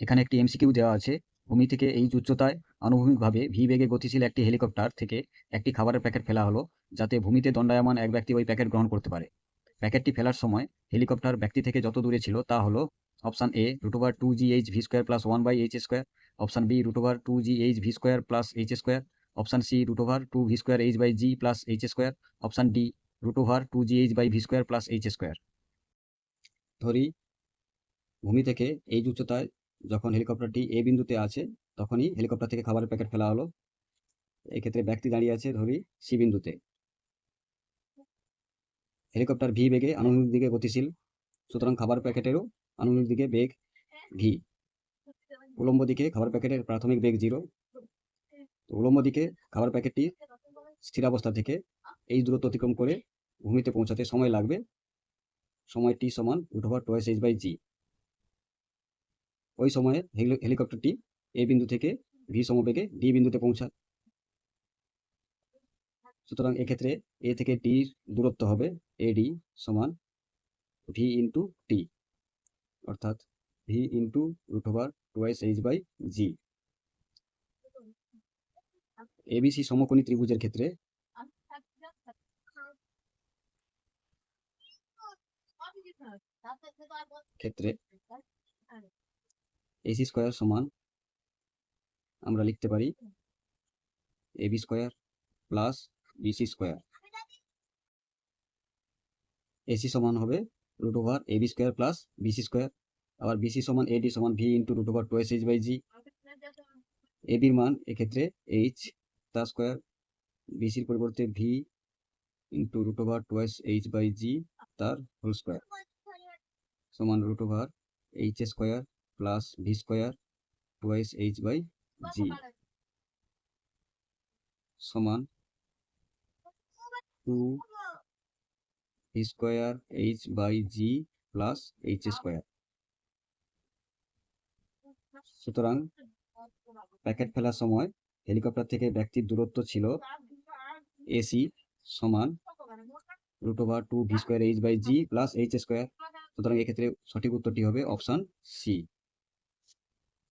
এখানে একটি এমসিকিউ দেওয়া আছে। ভূমি থেকে এইচ উচ্চতায় আনুভূমিকভাবে ভি বেগে গতিশীল একটি হেলিকপ্টার থেকে একটি খাবারের প্যাকেট ফেলা হলো, যাতে ভূমিতে দণ্ডায়মান এক ব্যক্তি ওই প্যাকেট গ্রহণ করতে পারে। প্যাকেটটি ফেলার সময় হেলিকপ্টার ব্যক্তি থেকে যত দূরে ছিল তা হলো option A, root over two G H V square plus one by H square, option B, root over two G H V square plus H square, option C, root over two V square H by G plus H square, option D, root over two G H by V square plus H square. ধরি, ভূমি থেকে H উচ্চতায় যখন হেলিকপ্টারটি এ বিন্দুতে আছে, তখনই helicopter থেকে খাবারের প্যাকেট ফেলা হলো। এক্ষেত্রে ব্যক্তি দাঁড়িয়ে আছে ধরি সি বিন্দুতে। হেলিকপ্টার ভি বেগে আনুমানিক দিকে গতিশীল, সুতরাং খাবার প্যাকেটেরও আনুমানিক দিকে বেগ ভি উলম্ব দিকে খাবার প্যাকেটের প্রাথমিক বেগ জিরো উলম্ব দিকে খাবার প্যাকেটটি স্থিরাবস্থা থেকে এই দূরত্ব অতিক্রম করে ভূমিতে পৌঁছাতে সময় লাগবে। সময় টি সমান root over twice H by G ওই সময়ে হেলি- হেলিকপ্টারটি এ বিন্দু থেকে ভি সমবেগে ডি বিন্দুতে পৌঁছায়। সুতরাং এক্ষেত্রে এ থেকে ডির দূরত্ব হবে এডি সমান ভি ইন্টু টি, অর্থাৎ V into root over twice H by G. ABC সমকোণী ত্রিভুজের ক্ষেত্রে ক্ষেত্রে এসি স্কোয়ার সমান আমরা লিখতে পারি AB square plus BC square. AC সমান হবে root over AB square plus BC square. আবার বিসি সমান এডি সমান V into root over twice H by G. এবির মান এক্ষেত্রে এইচ তার স্কোয়ার বিসির পরিবর্তে V into root over twice H by G তার হোল স্কোয়ার। সমান root over H square plus V square twice H by G সমান two V square H by G plus H square সুতরাং packet ফেলার সময় helicopter থেকে ব্যক্তির দূরত্ব ছিল এসি সমান root over two V square H by G plus H square সুতরাং এক্ষেত্রে সঠিক উত্তরটি হবে অপশান সি